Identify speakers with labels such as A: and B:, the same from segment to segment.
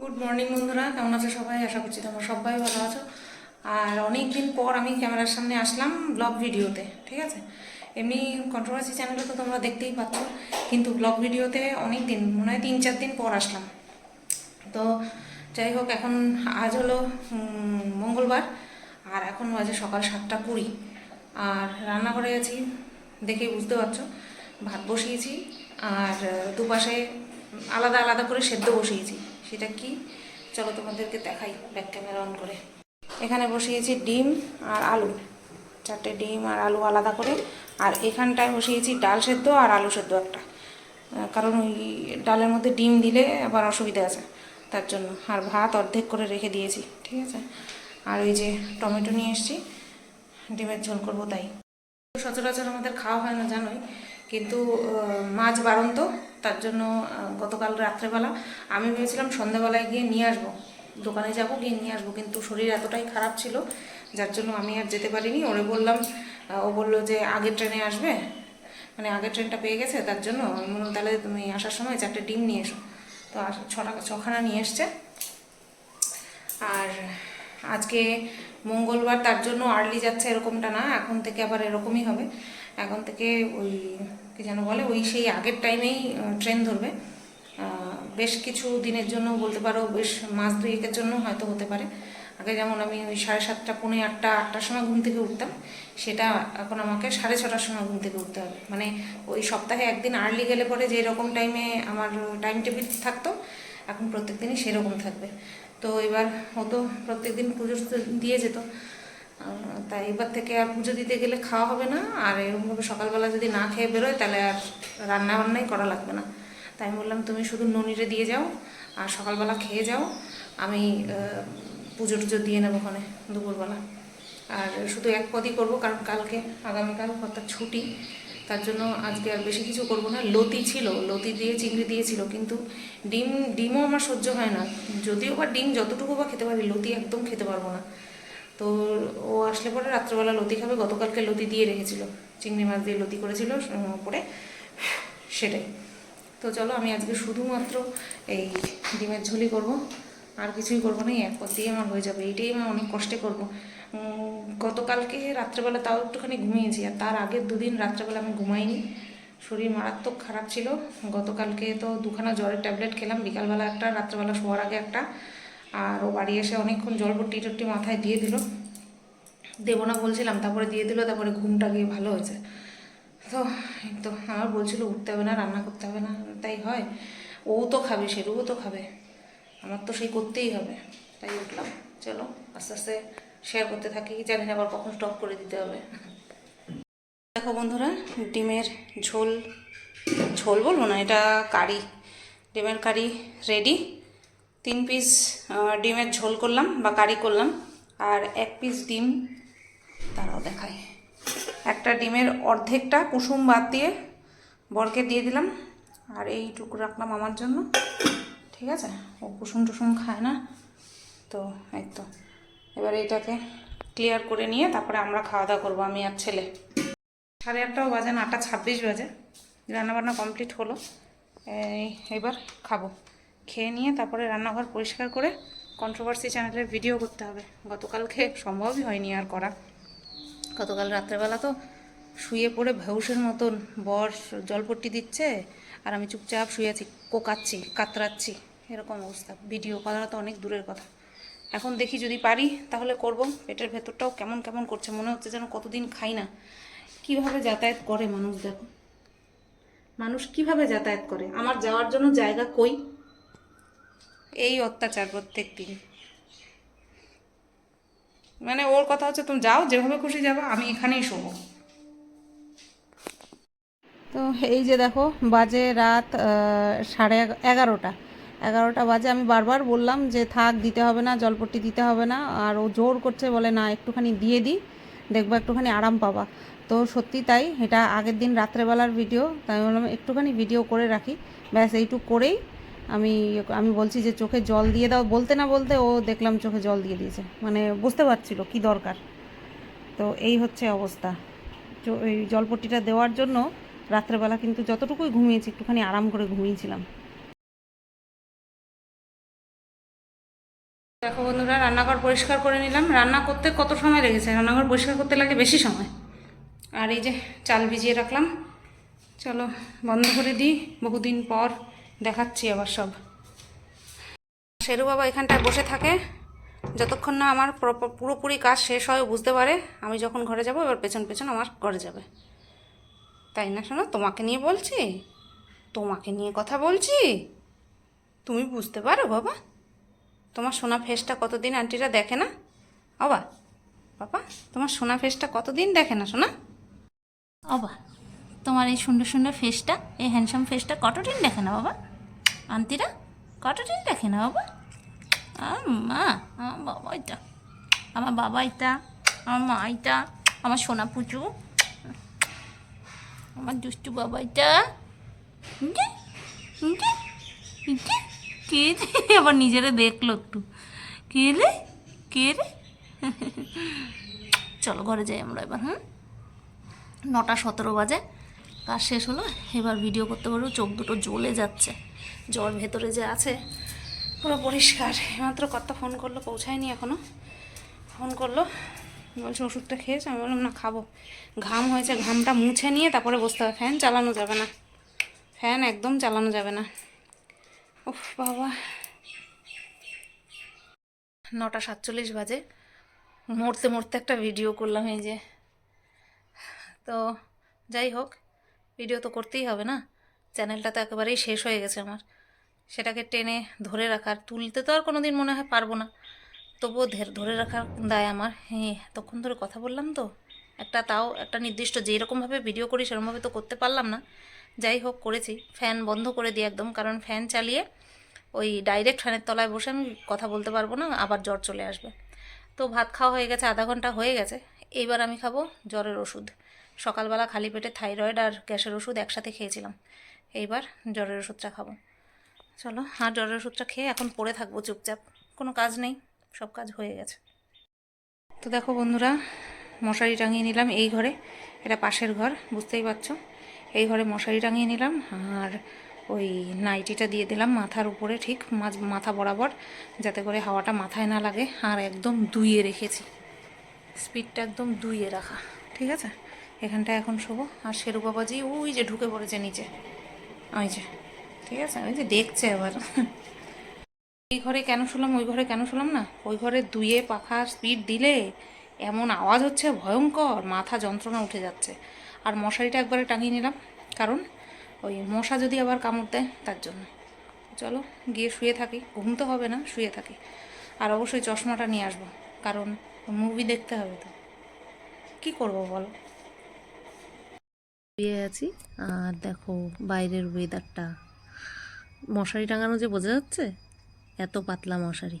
A: Good morning বন্ধুরা। কেমন আছো সবাই? আশা করছি তোমরা সবাই ভালো আছো। আর অনেক দিন পর আমি ক্যামেরার সামনে আসলাম ব্লগ ভিডিওতে, ঠিক আছে? এমনি কন্ট্রোভার্সি চ্যানেলে তো তোমরা দেখতেই পাচ্ছ, কিন্তু ব্লগ ভিডিওতে অনেক দিন মনে হয় তিন চার দিন পর আসলাম। তো যাই হোক, এখন আজ হলো মঙ্গলবার, আর এখন বাজে সকাল সাতটা কুড়ি। আর রান্না করে গেছি দেখে বুঝতে পারছ, ভাত বসিয়েছি, আর দুপাশে আলাদা আলাদা করে সেদ্ধ বসিয়েছি। সেটা কি? চলো তোমাদেরকে দেখাই ব্যাক ক্যামেরা অন করে। এখানে বসিয়েছি ডিম আর আলু। চারটে ডিম আর আলু আলাদা করে। আর এখানটায় বসিয়েছি ডাল সেদ্ধ আর আলু সেদ্ধ একটা। কারণ ওই ডালের মধ্যে ডিম দিলে আবার অসুবিধা আছে। তার জন্য আর ভাত অর্ধেক করে রেখে দিয়েছি, ঠিক আছে? আর ওই যে টমেটো নিয়ে এসেছি। ডিমের ঝোল করব তাই। সচরাচর আমাদের খাওয়া হয় না, জানোই। কিন্তু মাছ বারণ তো তার জন্য গতকাল রাত্রেবেলা আমি ভেবেছিলাম সন্ধ্যাবেলায় গিয়ে নিয়ে আসব। দোকানে যাব, গিয়ে নিয়ে আসব, কিন্তু শরীর এতটাই খারাপ ছিল, যার জন্য আমি আর যেতে পারিনি। ওরে বললাম ও বলল যে, আগের ট্রেনে আসবে? মানে আগের ট্রেনটা পেয়ে গেছে, তার জন্য। তাহলে তুমি আসার সময় চারটে ডিম নিয়ে এসো। তো ছটা, ছখানা নিয়ে এসছে। আর আজকে মঙ্গলবার তার জন্য আর্লি যাচ্ছে এরকমটা না, এখন থেকে আবার এরকমই হবে। এখন থেকে ওই, কি যেন বলে, ওই সেই আগের টাইমেই ট্রেন ধরবে। বেশ কিছু দিনের জন্য বলতে পারো, বেশ মাস দুয়েকের জন্য হয়তো হতে পারে। আগে যেমন আমি ওই সাড়ে সাতটা, পৌনে আটটা, আটটার সময় ঘুম থেকে উঠতাম, সেটা এখন আমাকে সাড়ে ছটার সময় ঘুম থেকে উঠতে হবে। মানে ওই সপ্তাহে একদিন আর্লি গেলে পরে যে রকম টাইমে আমার টাইম টেবিল থাকতো, এখন প্রত্যেক দিনই সেরকম থাকবে। তো এবার হতো প্রত্যেক দিন পুজো দিয়ে যেত। তাই এবার থেকে আর পুজো দিতে গেলে খাওয়া হবে না। আর এরকমভাবে সকালবেলা যদি না খেয়ে বেরোয়, তাহলে আর রান্না বান্নাই করা লাগবে না। তাই আমি বললাম, তুমি শুধু ননিরে দিয়ে যাও আর সকালবেলা খেয়ে যাও। আমি পুজো টুজো দিয়ে নেব ওখানে দুপুরবেলা। আর শুধু এক পদই করব, কারণ কালকে আগামীকাল অর্থাৎ ছুটি। তার জন্য আজকে আর বেশি কিছু করব না। লতি ছিল, লতি দিয়ে চিংড়ি দিয়েছিল, কিন্তু ডিম, ডিমও আমার সহ্য হয় না। যদিও বা ডিম যতটুকু বা খেতে পারি, লতি একদম খেতে পারব না। তো ও আসলে পরে রাত্রেবেলা লতি খাবে, গতকালকে লতি দিয়ে রেখেছিল। চিংড়ি মাছ দিয়ে লতি করেছিল পরে সেটাই। তো চলো, আমি আজকে শুধুমাত্র এই ডিমের ঝুলি করব। আর কিছুই করব না, এই এক পথ দিয়ে আমার হয়ে যাবে। এইটাই আমি অনেক কষ্টে করব। গতকালকে রাত্রেবেলা তাও একটুখানি ঘুমিয়েছি, আর তার আগের দুদিন রাত্রেবেলা আমি ঘুমাইনি। শরীর মারাত্মক খারাপ ছিল। গতকালকে তো দুখানা জ্বরের ট্যাবলেট খেলাম, বিকালবেলা একটা, রাত্রেবেলা শোয়ার আগে একটা। আর ও বাড়ি এসে অনেকক্ষণ জল পট্টি টট্টি মাথায় দিয়ে দিল। দেবো না বলছিলাম, তারপরে দিয়ে দিল, তারপরে ঘুমটা গিয়ে ভালো হয়েছে। তো তো আমার বলছিল উঠতে হবে না, রান্না করতে হবে না, তাই হয়। ও তো খাবে, সেরুও তো খাবে। আমার তো সেই করতেই হবে। তাই উঠলাম, চলো, আস্তে আস্তে শেয়ার করতে থাকি, জানি না আবার কখন স্টপ করে দিতে হবে। দেখো বন্ধুরা, ডিমের ঝোল ঝোল বলব না, এটা কারি, ডিমের কারি রেডি তিন পিস ডিমের ঝোল করলাম বা কারি করলাম, আর এক পিস ডিম তারাও দেখায় একটা ডিমের অর্ধেকটা কুসুম বাদ দিয়ে বরকে দিয়ে দিলাম, আর এইটুকু রাখলাম আমার জন্য। ঠিক আছে? ও কুসুম টুসুম খায় না? তো, এই তো। এবার এইটাকে ক্লিয়ার করে নিয়ে তারপরে আমরা খাওয়া দাওয়া করব, আমি আর ছেলে। সাড়ে আটটাও বাজে না, আটটা ছাব্বিশ বাজে। রান্নাবান্না কমপ্লিট হলো। এবার খাব। খেয়ে নিয়ে তারপরে রান্নাঘর পরিষ্কার করে কন্ট্রোভার্সি চ্যানেলের ভিডিও করতে হবে। গতকালকে সম্ভবই হয়নি আর করা। গতকাল রাত্রেবেলা তো শুয়ে পড়ে ভেউসের মতন বর জলপট্টি দিচ্ছে আর আমি চুপচাপ শুয়ে আছি, কোকাচ্ছি, কাতরাচ্ছি, এরকম অবস্থা। ভিডিও করা তো অনেক দূরের কথা। এখন দেখি যদি পারি, তাহলে করব। পেটের ভেতরটাও কেমন কেমন করছে, মনে হচ্ছে যেন কতদিন খাই না। কীভাবে যাতায়াত করে মানুষ, দেখো? মানুষ কীভাবে যাতায়াত করে? আমার যাওয়ার জন্য জায়গা কই? এই অত্যাচার প্রত্যেক দিন। মানে ওর কথা হচ্ছে, তুমি যাও, যেভাবে খুশি যাব, আমি এখানেই শোবো। তো এই যে দেখো, বাজে রাত সাড়ে এগা- এগারোটা। এগারোটা বাজে। আমি বারবার বললাম যে, থাক, দিতে হবে না, জলপট্টি দিতে হবে না। আর ও জোর করছে, বলে, না, একটুখানি দিয়ে দিই দেখব একটুখানি আরাম পাবা। তো সত্যি তাই, এটা আগের দিন রাত্রেবেলার ভিডিও, তাই বললাম, একটুখানি ভিডিও করে রাখি। ব্যাস, এইটুকু করেই আমি আমি বলছি যে, চোখে জল দিয়ে দাও। বলতে না বলতে ও দেখলাম চোখে জল দিয়ে দিয়েছে। মানে বুঝতে পারছিল কি দরকার। তো এই হচ্ছে অবস্থা। এই জলপট্টিটা দেওয়ার জন্য রাত্রেবেলা কিন্তু যতটুকুই ঘুমিয়েছি, একটুখানি আরাম করে ঘুমিয়েছিলাম। দেখো বন্ধুরা, রান্নাঘর পরিষ্কার করে নিলাম। রান্না করতে কত সময় লেগেছে? রান্নাঘর পরিষ্কার করতে লাগে বেশি সময়। আর এই যে চাল ভিজিয়ে রাখলাম। চলো বন্ধ করে দিই। বহুদিন পর দেখাচ্ছি আবার সব। শেরু বাবা এখানটায় বসে থাকে। যতক্ষণ না আমার পুরোপুরি কাজ শেষ হয় বুঝতে পারে। আমি যখন ঘরে যাব, এবার পেছন পেছন আমার ঘরে যাবে। তাই না শোনো? তোমাকে নিয়ে বলছি। তোমাকে নিয়ে কথা বলছি। তুমি বুঝতে পারো বাবা? তোমার সোনা ফেসটা কতদিন আন্টিরা দেখে না? বাবা বাবা, তোমার সোনা ফেসটা কতদিন দেখে না, সোনা?
B: বাবা তোমার এই সুন্দর সুন্দর ফেসটা, এই হ্যান্ডসাম ফেসটা কতদিন দেখে না, বাবা? আন্টিরা, কতদিন দেখে না, বাবা? মা আমার বাবা এটা আমার বাবা এটা আমার মা এটা আমার সোনা পুচু, আমার দুষ্টু বাবা এটা। কে রে? আবার নিজেরা দেখল একটু। কে রে? কে রে? চলো ঘরে যাই আমরা এবার হ্যাঁ নটা সতেরো বাজে, কাজ শেষ হলো, এবার ভিডিও করতে পারব, চোখ দুটো জ্বলে যাচ্ছে। জ্বর ভেতরে যে আছে,
A: পুরো পরিষ্কার। মাত্র কত ফোন করল, পৌঁছায়নি এখনও। ফোন করল, বলছে, ওষুধটা খেয়েছে? আমি বললাম, না, খাব। ঘাম হয়েছে, ঘামটা মুছে নিয়ে তারপরে বসতে হবে। ফ্যান চালানো যাবে না। ফ্যান একদম চালানো যাবে না। উফ, বাবা। নটা সাতচল্লিশ বাজে। মরতে মরতে একটা ভিডিও করলাম এই যে। তো যাই হোক ভিডিও তো করতেই হবে না? চ্যানেলটা তো একেবারেই শেষ হয়ে গেছে আমার। সেটাকে টেনে ধরে রাখার, তুলতে তো আর কোনো দিন মনে হয় পারব না। তবুও ধরে রাখার দায় আমার। হ্যাঁ তখন ধরে কথা বললাম তো। একটা তাও একটা নির্দিষ্ট যেরকমভাবে ভিডিও করি, সেরকমভাবে তো করতে পারলাম না। যাই হোক করেছি। ফ্যান বন্ধ করে দিই একদম, কারণ ফ্যান চালিয়ে ওই ডাইরেক্ট ফ্যানের তলায় বসে আমি কথা বলতে পারব না, আবার জ্বর চলে আসবে। তো ভাত খাওয়া হয়ে গেছে, আধা ঘণ্টা হয়ে গেছে। এইবার আমি খাব জ্বরের ওষুধ। সকালবেলা খালি পেটে থাইরয়েড আর গ্যাসের ওষুধ একসাথে খেয়েছিলাম। এইবার জ্বরের ওষুধটা খাব। চলো, আর জ্বরের ওষুধটা খেয়ে এখন পড়ে থাকব চুপচাপ। কোনো কাজ নেই, সব কাজ হয়ে গেছে। তো দেখো বন্ধুরা, মশারি টাঙিয়ে নিলাম এই ঘরে, এটা পাশের ঘর, বুঝতেই পারছ। এই ঘরে মশারি টাঙিয়ে নিলাম আর ওই নাইটিটা দিয়ে দিলাম মাথার উপরে, ঠিক মাথা বরাবর, যাতে করে হাওয়াটা মাথায় না লাগে আর একদম দুইয়ে রেখেছি। স্পিডটা একদম দুইয়ে রাখা, ঠিক আছে? এখানটা এখন শোবো। আর শেরু বাবাজি, ওই যে ঢুকে পড়েছে নিচে। ওই যে, ঠিক আছে? ওই যে দেখছে এবার এই ঘরে কেন শুলাম, ওই ঘরে কেন শুলাম না? ওই ঘরে দুয়ে পাখা, স্পিড দিলে এমন আওয়াজ হচ্ছে, ভয়ঙ্কর। মাথা যন্ত্রণা উঠে যাচ্ছে। আর মশারিটা একবারে টাঙিয়ে নিলাম, কারণ ওই মশা যদি আবার কামড় দেয় তার জন্য। চলো, গিয়ে শুয়ে থাকি। ঘুম তো হবে না, শুয়ে থাকি। আর অবশ্যই চশমাটা নিয়ে আসব, কারণ মুভি দেখতে হবে তো। কী করব বলো?
B: শুয়ে আছি, আর দেখো বাইরের ওয়েদারটা মশারি টাঙানো যে বোঝা যাচ্ছে? এত পাতলা মশারি।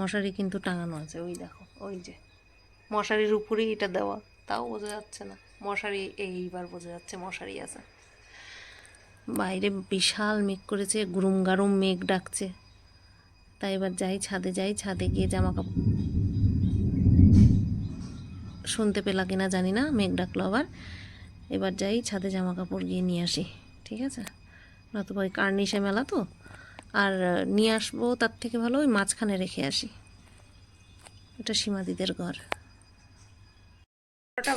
B: মশারি কিন্তু টাঙানো আছে, ওই দেখো, ওই যে। মশারির উপরেই এটা দেওয়া, তাও বোঝা যাচ্ছে না। মশারি এইবার বোঝা যাচ্ছে মশারি আছে। বাইরে বিশাল মেঘ করেছে গুরুম গারুম মেঘ ডাকছে। তাই এবার যাই ছাদে যাই ছাদে গিয়ে জামা কাপড় শুনতে পেলা কিনা জানি না মেঘ ডাকলো আবার। এবার যাই ছাদে জামা কাপড় গিয়ে নিয়ে আসি ঠিক আছে? নতুবা ওই কার্নিশে মেলা তো। আর নিয়ে আসব তার থেকে ভালো ওই মাঝখানে রেখে আসি। এটা সীমাদিদের ঘর।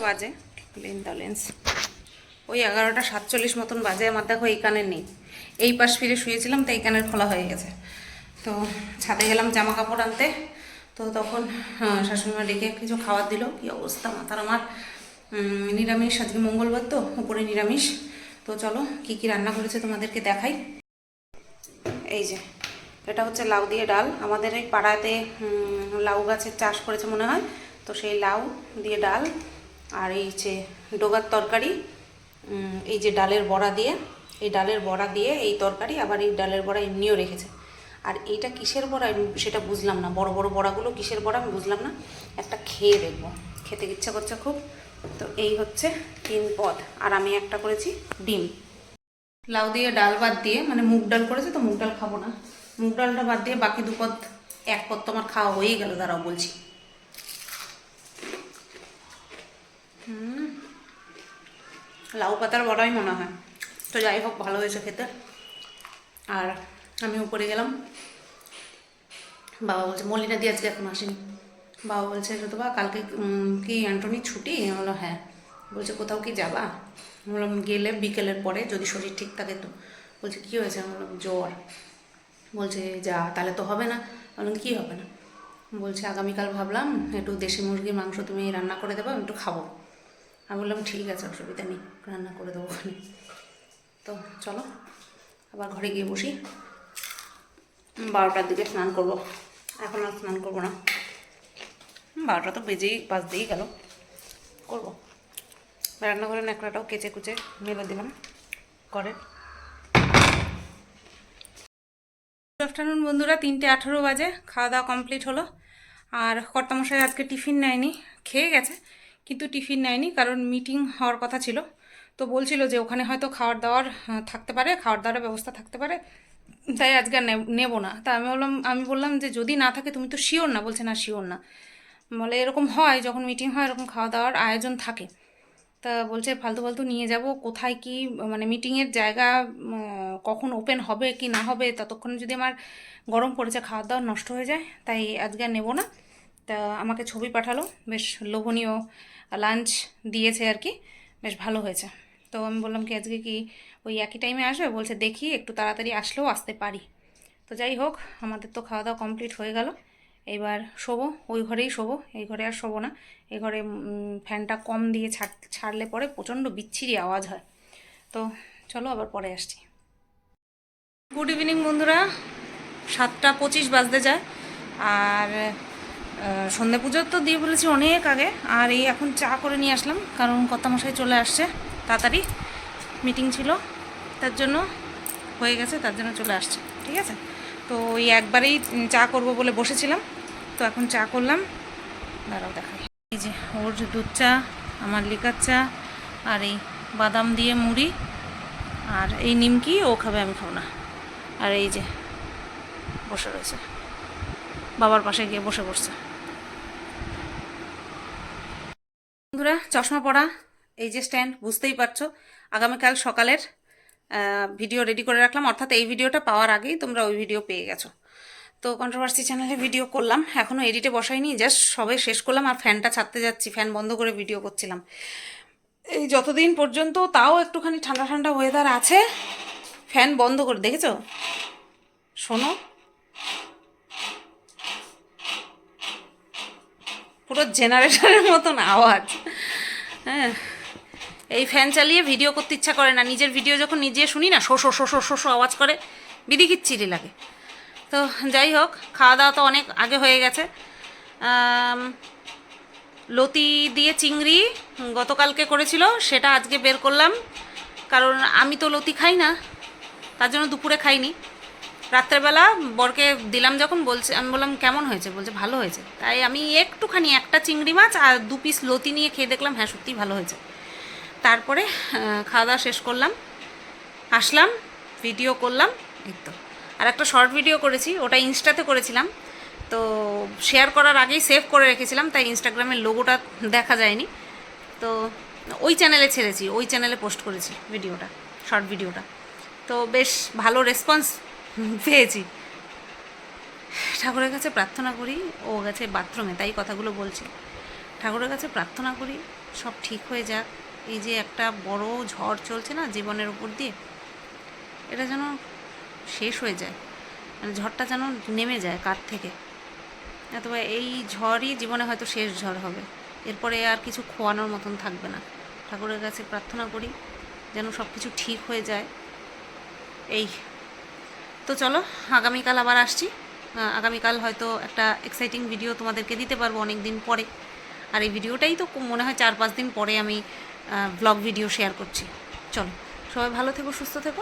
A: বাজে। লেন দা লেন্স ওই এগারোটা সাতচল্লিশ মতন বাজে, আমার দেখো এই কানের নেই। এই পাশ ফিরে শুয়েছিলাম তো এই কানের খোলা হয়ে গেছে। তো ছাদে গেলাম জামা কাপড় আনতে। তো তখন শাশুড়িমা ডেকে কিছু খাবার দিল। কি অবস্থা মাথার আমার? নিরামিষ, আজকে মঙ্গলবার তো, উপরে নিরামিষ। তো চলো, কি কি রান্না করেছে তোমাদেরকে দেখাই। এই যে, এটা হচ্ছে লাউ দিয়ে ডাল। আমাদের এই পাড়াতে লাউ গাছের চাষ করেছে মনে হয়। তো সেই লাউ দিয়ে ডাল। আর এই যে ডোগার তরকারি এই যে ডালের বড়া দিয়ে, এই ডালের বড়া দিয়ে এই তরকারি আবার এই ডালের বড়া এমনিও রেখেছে। আর এইটা কিসের বড়া সেটা বুঝলাম না। বড় বড় বড়াগুলো কিসের বড়া আমি বুঝলাম না। একটা খেয়ে দেখব। খেতে ইচ্ছা করছে খুব। তো এই হচ্ছে তিন পদ। আর আমি একটা করেছি ডিম। লাউ দিয়ে ডাল বাদ দিয়ে মানে মুগ ডাল করেছে তো মুগ ডাল খাব না। মুগ ডালটা বাদ দিয়ে বাকি দু পদ, এক পদ তো আমার খাওয়া হয়েই গেল, দাঁড়াও বলছি হুম লাউ পাতার বড়াই মনে হয়। তো যাই হোক, ভালো হয়েছে খেতে। আর আমি উপরে গেলাম। বাবা বলছে মলিনা দিয়ে আজকে এখন আসেনি। বাবা বলছে তো বা, কালকে কি অ্যান্টনি ছুটি? বললাম হ্যাঁ। বলছে, কোথাও কি যাবা? বললাম, গেলে বিকেলের পরে, যদি শরীর ঠিক থাকে তো। বলছে, কী হয়েছে? বললাম, জ্বর। বলছে, যা, তাহলে তো হবে না। বললাম, কী হবে না? বলছে, আগামীকাল ভাবলাম, একটু দেশি মুরগির মাংস তুমি রান্না করে দেবো একটু খাব। আমি বললাম, ঠিক আছে, অসুবিধা নেই, রান্না করে দেবো ওখানে। তো চলো, আবার ঘরে গিয়ে বসি। বারোটার দিকে স্নান করব। এখন আর স্নান করব না। বারোটা তো বেজেই বাজতেই গেল। করব। রান্নাঘরে ন্যাকড়াটাও কেচে কুচে মেলে দিলাম করে আফটারনুন বন্ধুরা, তিনটে আঠেরো বাজে, খাওয়া দাওয়া কমপ্লিট হলো। আর কর্তামশাই আজকে টিফিন নেয়নি, খেয়ে গেছে। কিন্তু টিফিন নেয়নি, কারণ মিটিং হওয়ার কথা ছিল। তো বলছিল যে ওখানে হয়তো খাওয়ার দাওয়ার থাকতে পারে, খাওয়ার দাওয়ার ব্যবস্থা থাকতে পারে। তাই আজকে আর নেব- না। তা আমি বললাম আমি বললাম যে যদি না থাকে তুমি তো শিওর না। বলছে, না শিওর না। বলে, এরকম হয়, যখন মিটিং হয়, এরকম খাওয়া দাওয়ার আয়োজন থাকে। তা বলছে, ফালতু ফালতু নিয়ে যাব, কোথায় কি মানে মিটিংয়ের জায়গা কখন ওপেন হবে কি না হবে, ততক্ষণ যদি আমার গরম পড়েছে খাওয়া দাওয়া নষ্ট হয়ে যায়, তাই আজকে আর নেব না। তা আমাকে ছবি পাঠালো। বেশ লোভনীয় লাঞ্চ দিয়েছে আর কি। বেশ ভালো হয়েছে। তো আমি বললাম কি, আজকে কি ওই একই টাইমে আসবে? বলছে, দেখি, একটু তাড়াতাড়ি আসলেও আসতে পারি। তো যাই হোক, আমাদের তো খাওয়া দাওয়া কমপ্লিট হয়ে গেল। এবার শোবো, ওই ঘরেই শোবো। এই ঘরে আর শোবো না। এই ঘরে ফ্যানটা কম দিয়ে ছাড়, ছাড়লে পরে প্রচণ্ড বিচ্ছিরি আওয়াজ হয়। তো চলো আবার পরে আসছি। গুড ইভিনিং বন্ধুরা। সাতটা পঁচিশ বাজতে যায়। আর সন্ধে পুজোর তো দিয়ে বলেছি অনেক আগে, আর এই এখন চা করে নিয়ে আসলাম, কারণ কর্তামশাই চলে আসছে, তাড়াতাড়ি মিটিং ছিল, তার জন্য হয়ে গেছে, তার জন্য চলে আসছে, ঠিক আছে? তো ওই একবারেই চা করব বলে বসেছিলাম, তো এখন চা করলাম, দাঁড়াও দেখাই। এই যে ওর দুধ চা, আমার লিকার চা, আর এই বাদাম দিয়ে মুড়ি, আর এই নিমকি, ও খাবে, আমি খাব না। আর এই যে বসে রয়েছে। বাবার পাশে গিয়ে বসে পড়ছে। বন্ধুরা, চশমা পরা, এই যে স্ট্যান্ড বুঝতেই পারছ। আগামীকাল সকালের ভিডিও রেডি করে রাখলাম। অর্থাৎ এই ভিডিওটা পাওয়ার আগেই তোমরা ওই ভিডিও পেয়ে গেছো। তো কন্ট্রোভার্সি চ্যানেলে ভিডিও করলাম এখনও এডিটে বসাইনি জাস্ট সবে শেষ করলাম আর ফ্যানটা ছাড়তে যাচ্ছি ফ্যান বন্ধ করে ভিডিও করছিলাম। এই যতদিন পর্যন্ত তাও একটুখানি ঠান্ডা ঠান্ডা ওয়েদার আছে ফ্যান বন্ধ করে, দেখেছ? শোনো। পুরো জেনারেটরের মতন আওয়াজ। হ্যাঁ। এই ফ্যান চালিয়ে ভিডিও করতে ইচ্ছা করে না। নিজের ভিডিও যখন নিজে শুনি না, শো শো শো শো শো শো আওয়াজ করে বিধি কিচ্ছিরি লাগে। তো যাই হোক, খাওয়া দাওয়া তো অনেক আগে হয়ে গেছে। লতি দিয়ে চিংড়ি গতকালকে করেছিল, সেটা আজকে বের করলাম। কারণ আমি তো লতি খাই না, তার জন্য দুপুরে খাইনি। রাত্রেবেলা বরকে দিলাম যখন, বলছে, আমি বললাম, কেমন হয়েছে? বলছে, ভালো হয়েছে। তাই আমি একটুখানি, একটা চিংড়ি মাছ আর দু পিস লতি নিয়ে খেয়ে দেখলাম হ্যাঁ সত্যিই ভালো হয়েছে। তারপরে খাওয়া দাওয়া শেষ করলাম। আসলাম ভিডিও করলাম, এই তো। আর একটা শর্ট ভিডিও করেছি, ওটা ইনস্টাতে করেছিলাম। তো শেয়ার করার আগেই সেভ করে রেখেছিলাম, তাই ইনস্টাগ্রামের লোগোটা দেখা যায়নি। তো ওই চ্যানেলে ছেড়েছি, ওই চ্যানেলে পোস্ট করেছি ভিডিওটা শর্ট ভিডিওটা তো বেশ ভালো রেসপন্স পেয়েছি। ঠাকুরের কাছে প্রার্থনা করি, ও গেছে বাথরুমে, তাই কথাগুলো বলছি। ঠাকুরের কাছে প্রার্থনা করি, সব ঠিক হয়ে যাক। এই যে একটা বড় ঝড় চলছে না, জীবনের উপর দিয়ে, এটা যেন শেষ হয়ে যায়। মানে ঝড়টা যেন নেমে যায় কার থেকে। অথবা এই ঝড়ই জীবনে হয়তো শেষ ঝড় হবে। এরপরে আর কিছু খোয়ানোর মতন থাকবে না। ঠাকুরের কাছে প্রার্থনা করি, যেন সব কিছু ঠিক হয়ে যায়। এই তো চলো, আগামীকাল আবার আসছি। আগামীকাল হয়তো একটা এক্সাইটিং ভিডিও তোমাদেরকে দিতে পারব অনেক দিন পরে। আর এই ভিডিওটাই তো মনে হয় চার পাঁচ দিন পরে আমি ব্লগ ভিডিও শেয়ার করছি। চলো, সবাই ভালো থেকো, সুস্থ থেকো।